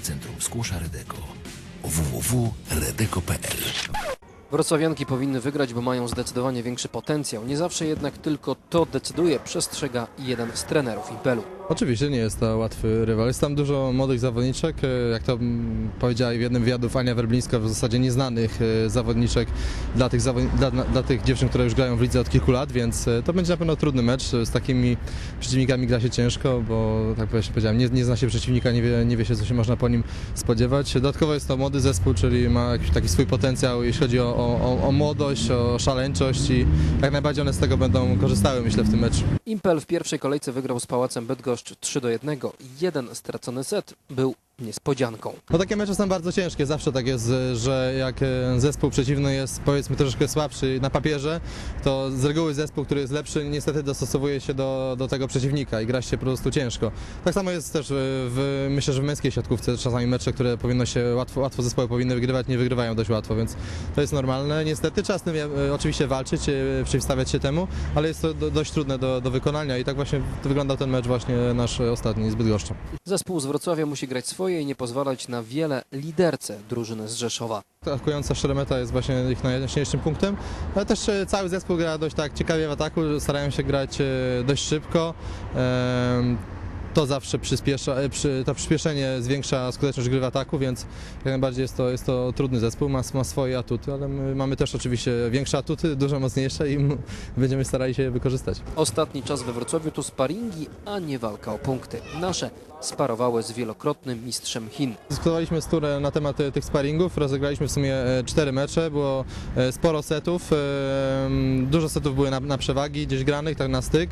Centrum Skłosza Redeko www.redeko.pl Wrocławianki powinny wygrać, bo mają zdecydowanie większy potencjał. Nie zawsze jednak tylko to decyduje, przestrzega jeden z trenerów Impelu. Oczywiście nie jest to łatwy rywal. Jest tam dużo młodych zawodniczek, e, jak to mm, powiedziała w jednym wywiadów Ania Werblińska, w zasadzie nieznanych e, zawodniczek dla tych, zawod... dla, dla tych dziewczyn, które już grają w lidze od kilku lat, więc e, to będzie na pewno trudny mecz. Z takimi przeciwnikami gra się ciężko, bo tak jak powiedziałem, nie, nie zna się przeciwnika, nie wie, nie wie się, co się można po nim spodziewać. Dodatkowo jest to młody zespół, czyli ma jakiś taki swój potencjał, jeśli chodzi o, o, o młodość, o szaleńczość i jak najbardziej one z tego będą korzystały, myślę, w tym meczu. Impel w pierwszej kolejce wygrał z Pałacem Bydgoszcz 3 do 1. Jeden stracony set był niespodzianką. No takie mecze są bardzo ciężkie, zawsze tak jest, że jak e, zespół przeciwny jest powiedzmy troszeczkę słabszy na papierze, to z reguły zespół, który jest lepszy niestety dostosowuje się do, do tego przeciwnika i gra się po prostu ciężko. Tak samo jest też w, w, myślę, że w męskiej siatkówce czasami mecze, które powinno się łatwo, łatwo zespoły powinny wygrywać, nie wygrywają dość łatwo, więc to jest normalne. Niestety czas tym e, oczywiście walczyć, e, przeciwstawiać się temu, ale jest to do, dość trudne do, do wykonania i tak właśnie wyglądał ten mecz właśnie nasz ostatni z Bydgoszczą. Zespół z Wrocławia musi grać swoje i nie pozwalać na wiele liderce drużyny z Rzeszowa. Atakująca Szeremeta jest właśnie ich najjaśniejszym punktem, ale też e, cały zespół gra dość tak ciekawie w ataku, starają się grać e, dość szybko. To zawsze przyspiesza, e, przy, to przyspieszenie zwiększa skuteczność gry w ataku, więc jak najbardziej jest to, jest to trudny zespół, ma, ma swoje atuty, ale my mamy też oczywiście większe atuty, dużo mocniejsze i będziemy starali się je wykorzystać. Ostatni czas we Wrocławiu to sparingi, a nie walka o punkty. Nasze sparowały z wielokrotnym mistrzem Chin. Dyskutowaliśmy z Turem na temat e, tych sparingów, rozegraliśmy w sumie e, cztery mecze, było sporo setów, dużo setów były na, na przewagi gdzieś granych, tak na styk.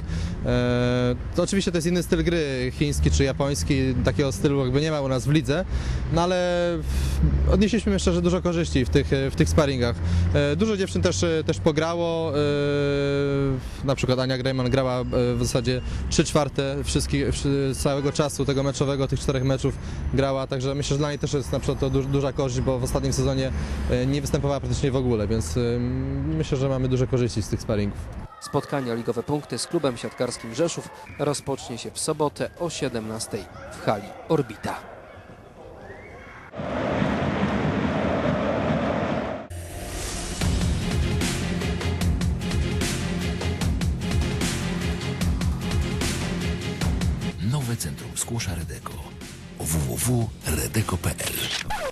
To oczywiście to jest inny styl gry, chiński czy japoński, takiego stylu jakby nie ma u nas w lidze, no ale odnieśliśmy że dużo korzyści w tych, w tych sparingach. E, Dużo dziewczyn też, e, też pograło, e, na przykład Ania Grejman grała w zasadzie 3 czwarte całego czasu tego meczowego, tych czterech meczów grała, także myślę, że dla niej też jest na przykład to du- duża korzyść, bo w ostatnim sezonie nie występowała praktycznie w ogóle, więc myślę, że mamy duże korzyści z tych sparingów. Spotkanie o ligowe punkty z klubem siatkarskim Rzeszów rozpocznie się w sobotę o 17 w hali Orbita. Nowe Centrum Skłosza Redeko www.redeko.pl